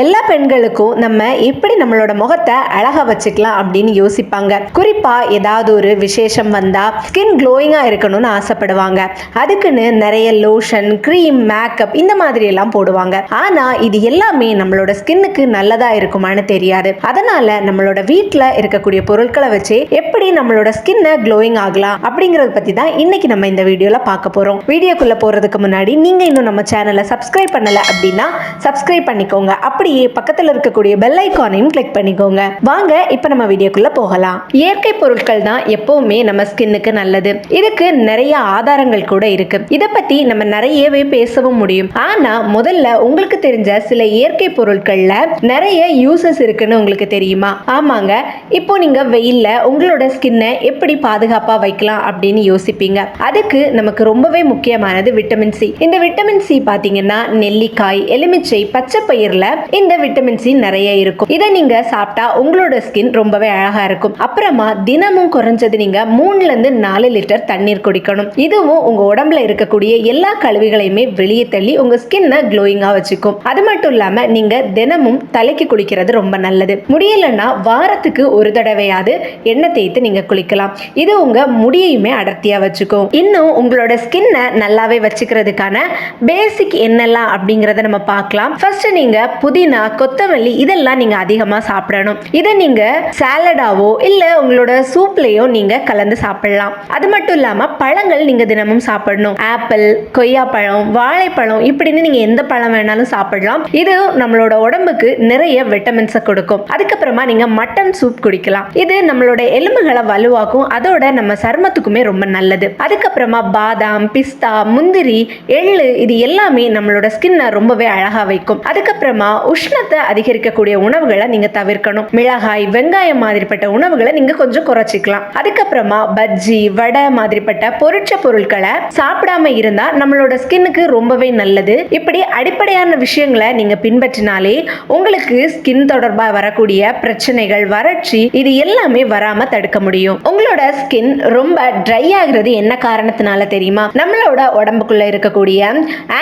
எல்லா பெண்களுக்கும் நம்ம எப்படி நம்மளோட முகத்தை அழகா வச்சுக்கலாம் அப்படின்னு யோசிப்பாங்க. குறிப்பா ஏதாவது ஒரு விசேஷம் வந்தா ஸ்கின் க்ளோயிங்கா இருக்கணும்னு ஆசைப்படுவாங்க. அதுக்குன்னு நிறைய லோஷன் க்ரீம் மேக்கப் இந்த மாதிரி எல்லாம் போடுவாங்க. ஆனா இது எல்லாமே நம்மளோட ஸ்கின்னுக்கு நல்லதா இருக்குமான்னு தெரியாது. அதனால நம்மளோட வீட்டில் இருக்கக்கூடிய பொருட்களை வச்சு எப்படி நம்மளோட ஸ்கின்னை க்ளோயிங் ஆகலாம் அப்படிங்கறத பத்தி தான் இன்னைக்கு நம்ம இந்த வீடியோல பார்க்க போறோம். வீடியோக்குள்ள போறதுக்கு முன்னாடி நீங்க இன்னும் நம்ம சேனலை சப்ஸ்கிரைப் பண்ணல அப்படின்னா சப்ஸ்கிரைப் பண்ணிக்கோங்க. அப்படியே பக்கத்துல இருக்கக்கூடிய பெல் ஐக்கானையும் கிளிக் பண்ணிக்கோங்க. வாங்க இப்போ நம்ம வீடியோக்குள்ள போகலாம். இயற்கை பொருட்கள் தான் எப்பவுமே நம்ம ஸ்கின்னுக்கு நல்லது. இதுக்கு நிறைய ஆதாரங்கள் கூட இருக்கு. இதை பத்தி நம்ம நிறையவே பேசவும் முடியும். ஆனா முதல்ல உங்களுக்கு தெரிஞ்ச சில இயற்கை பொருட்கள்ல நிறைய யூசஸ் இருக்குன்னு உங்களுக்கு தெரியுமா? ஆமாங்க. இப்போ நீங்க வெயில்ல உங்களோட ஸ்கின்னை எப்படி பாதுகாப்பா வைக்கலாம் அப்படின்னு யோசிப்பீங்க. அதுக்கு நமக்கு ரொம்பவே முக்கியமானது விட்டமின் சி இந்த விட்டமின் சி பாத்தீங்கன்னா நெல்லிக்காய் எலுமிச்சை பச்சை பயிர்ல இந்த விட்டமின் சி நிறைய இருக்கும். இதை நீங்க சாப்பிட்டா உங்களோட ஸ்கின் ரொம்பவே அழகா இருக்கும். அப்புறமா தினமும் குறைஞ்சது நீங்க மூணுல இருந்து நாலு லிட்டர் தண்ணீர் குடிக்கணும். இதுவும் உங்க உடம்புல இருக்கக்கூடிய எல்லா கழிவுகளையுமே வெளியே தள்ளி உங்க ஸ்கின்னை க்ளோயிங்கா வச்சுக்கும். அது மட்டும் இல்லாம நீங்க தினமும் தலைக்கு குளிக்கிறது ரொம்ப நல்லது. முடியலன்னா வாரத்துக்கு ஒரு தடவையாவது எண்ணெய் தேய்த்து நீங்க குளிக்கலாம். இது உங்க முடியையுமே அடர்த்தியா வச்சுக்கும். இன்னும் உங்களோட ஸ்கின்னை நல்லாவே வச்சுக்கிறதுக்கான பேசிக் என்னெல்லாம் அப்படிங்கறத நம்ம பார்க்கலாம். ஃபர்ஸ்ட் நீங்க புதினா கொத்தமல்லி இதெல்லாம் நீங்க அதிகமா சாப்பிடணும். இதை நீங்க சாலடாவோ இல்ல உங்களோட சூப்லயோ நீங்க கலந்து சாப்பிடலாம். அது மட்டும் இல்லாம பழங்கள் நீங்க தினமும் சாப்பிடணும். ஆப்பிள் கொய்யாப்பழம் வாழைப்பழம் இப்படின்னு நீங்க எந்த பழம் வேணாலும் சாப்பிடலாம். இது நம்மளோட உடம்புக்கு நிறைய விட்டமின்ஸை கொடுக்கும். அதுக்கப்புறமா நீங்க மட்டன் சூப் குடிக்கலாம். இது நம்மளோட எலும்புகளை வலுவாக்கும். அதோட நம்ம சருமத்துக்குமே ரொம்ப நல்லது. அதுக்கப்புறமா பாதாம் பிஸ்தா முந்திரி எள்ளு இது எல்லாமே நம்மளோட ஸ்கின்னை ரொம்பவே அழகாக வைக்கும். அதுக்கப்புறமா உஷ்ணத்தை அதிகரிக்கக்கூடிய உணவுகளை நீங்க தவிர்க்கணும். மிளகாய் வெங்காயம் மாதிரிப்பட்ட உணவுகளை நீங்க கொஞ்சம் குறைச்சிக்கலாம். அதுக்கப்புறமா பஜ்ஜி வடை மாதிரிப்பட்ட பொரிச்ச பொருட்களை சாப்பிடாம இருந்தா நம்மளோட ஸ்கின்னுக்கு ரொம்பவே நல்லது. இப்படி அடிப்படையான விஷயங்களை நீங்க பின்பற்றினாலே உங்களுக்கு ஸ்கின் தொடர்பா வரக்கூடிய பிரச்சனைகள் வறட்சி இது எல்லாமே வராம தடுக்க முடியும். உங்களோட ஸ்கின் ரொம்ப ட்ரை ஆகுறது என்ன காரணத்தினால தெரியுமா? நம்மளோட உடம்புக்குள்ள இருக்கக்கூடிய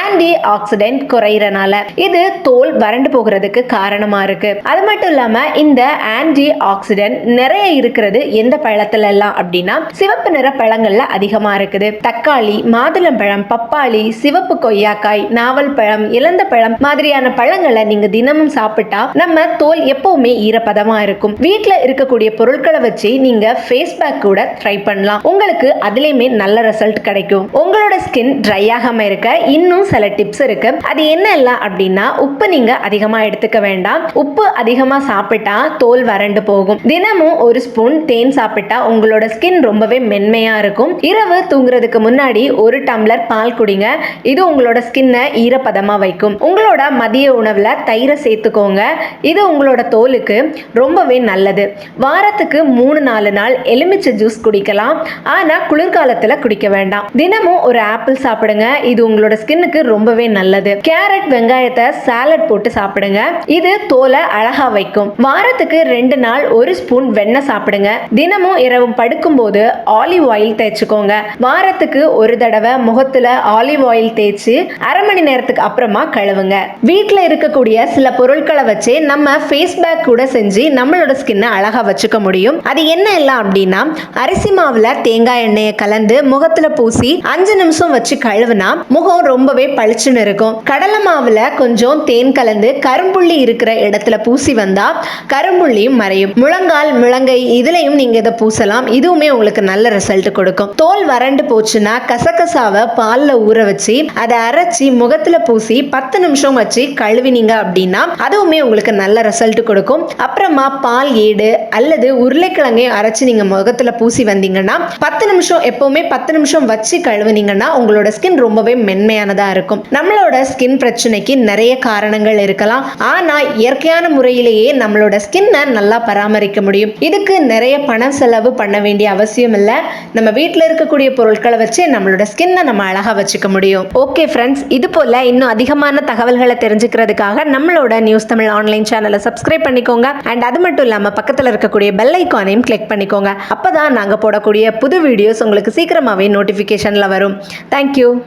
ஆன்டி ஆக்சிடென்ட் குறையறனால. இது தோல் வறண்டு போகிறதுக்கு காரணமா இருக்கு. அது மட்டும் இல்லாம இந்த ஆன்டி ஆக்சிடென்ட் நிறைய இருக்கிறது எந்த பழத்துல எல்லாம் அப்படின்னா சிவப்பு நிற பழங்கள்ல அதிகமா இருக்குது. தக்காளி மாதுளம்பழம் பப்பாளி சிவப்பு கொய்யாக்காய் நாவல் பழம் இளந்த பழம் மாதிரியான பழங்களை நீங்க தினமும் சாப்பிட்டா நம்ம தோல் எப்பவுமே ஈரப்பதமா இருக்கும். வீட்டில் இருக்கக்கூடிய பொருட்களை வச்சு நீங்க ஃபேஸ் பேக் கூட ட்ரை பண்ணலாம். உங்களுக்கு அதுலயுமே நல்ல ரிசல்ட் கிடைக்கும். உங்களோட ஸ்கின் ட்ரை ஆகாம இருக்க இன்னும் சில டிப்ஸ் இருக்கு. அது என்ன எல்லாம் அப்படின்னு உப்பு நீங்க அதிகமா எடுத்துக்க வேண்டாம். உப்பு அதிகமா சாப்பிட்டா தோல் வறண்டு போகும். தினமும் ஒரு ஸ்பூன் தேன் சாப்பிட்டா உங்களோட ஸ்கின் ரொம்பவே மென்மையா இருக்கும். இரவு தூங்குறதுக்கு முன்னாடி ஒரு டம்ளர் பால் குடிங்க. இது உங்களோட ஸ்கின்னை ஈரப்பதமா வைக்கும். உங்களோட மதிய உணவுல தயிரை சேர்த்துக்கோங்க. இது உங்களோட தோலுக்கு ரொம்பவே நல்லது. வாரத்துக்கு மூணு நாலு நாள் எலுமிச்சை ஜூஸ் குடிக்கலாம். ஆனா குளிர்காலத்துல குடிக்க வேண்டாம். தினமும் ஒரு ஆப்பிள் சாப்பிடுங்க. இது உங்களோட ஸ்கின்னுக்கு ரொம்பவே நல்லது. கேரட் வெங்காயத்தை சாலட் போட்டு சாப்பிடுங்க. இது தோலை அழகா வைக்கும். வாரத்துக்கு ரெண்டு நாள் ஒரு ஸ்பூன் வெண்ணெய் சாப்பிடுங்க. தினமும் இரவு படுக்கும்போது ஆலிவ் ஆயில் தேய்ச்சிக்கோங்க. வாரத்துக்கு ஒரு தடவை முகத்துல ஆலிவ் ஆயில் தேய்ச்சி அரை மணி நேரத்துக்கு அப்புறமா கழுவுங்க. வீட்டில் இருக்கக்கூடிய சில பொருட்களை வச்சு நம்ம ஃபேஸ் பேக் கூட செஞ்சு நம்மளோட ஸ்கின்னை அழகா வச்சுக்க முடியும். அது என்ன எல்லாம் அப்படின்னா அரிசி மாவுல தேங்காய் எண்ணெயை கலந்து முகத்துல பூசி அஞ்சு நிமிஷம் வச்சு கழுவுனா முகம் ரொம்பவே பளிச்சுன்னு இருக்கும். கடலை மாவுல கொஞ்சம் தேன் கலந்து கரும்புள்ளி இருக்கிற இடத்துல பூசி வந்தா கரும்புள்ளியும் மறையும். முழங்கால் முழங்கை இதுலயும் நீங்க இதை பூசலாம். இதுவுமே உங்களுக்கு நல்ல ரிசல்ட் கொடுக்கும். தோல் வறண்டு போச்சுன்னா கசகசாவை பால்ல ஊற வச்சு அதை அரைச்சி முகத்துல பூசி பத்து நிமிஷம் வச்சு கழுவினீங்க அப்படின்னா அதுவுமே உங்களுக்கு நல்ல ரிசல்ட் கொடுக்கும். அப்புறமா பால் ஏடு அல்லது உருளைக்கிழங்கையும் அரைச்சி நீங்க முகத்துல பூசி வந்தீங்கன்னா பத்து நிமிஷம் எப்பவுமே பத்து நிமிஷம் வச்சு கழுவுனீங்கன்னா உங்களோட ஸ்கின் ரொம்பவே மென்மையானதா இருக்கும். நம்மளோட ஸ்கின் பிரச்சனைக்கு நிறைய காரணங்கள் இருக்கலாம். ஆனா இயற்கையான முறையிலேயே நம்மளோட ஸ்கின்னை நல்லா பராமரிக்க முடியும். இதுக்கு நிறைய பணம் செலவு பண்ண வேண்டிய அவசியம் இல்லை. நம்ம வீட்டில் இருக்கக்கூடிய பொருட்களை வச்சு நம்மளோட ஸ்கின்னை நம்ம அழகா வச்சுக்க முடியும். ஓகே ஃப்ரெண்ட்ஸ் இது போல இன்னும் அதிகமான தகவல்களை தெரிஞ்சுக்கிறதுக்காக நம்மளோட நியூஸ் தமிழ் ஆன்லைன் சேனலை சப்ஸ்கிரைப் பண்ணிக்கோங்க. அண்ட் அது மட்டும் இல்லாமல் பக்கத்தில் இருக்கக்கூடிய பெல் ஐக்கானையும் கிளிக் பண்ணிக்கோங்க. அப்பதான் அப்போ தான் நாங்கள் போடக்கூடிய புது வீடியோஸ் உங்களுக்கு சீக்கிரமாகவே நோட்டிஃபிகேஷனில் வரும். தேங்க்யூ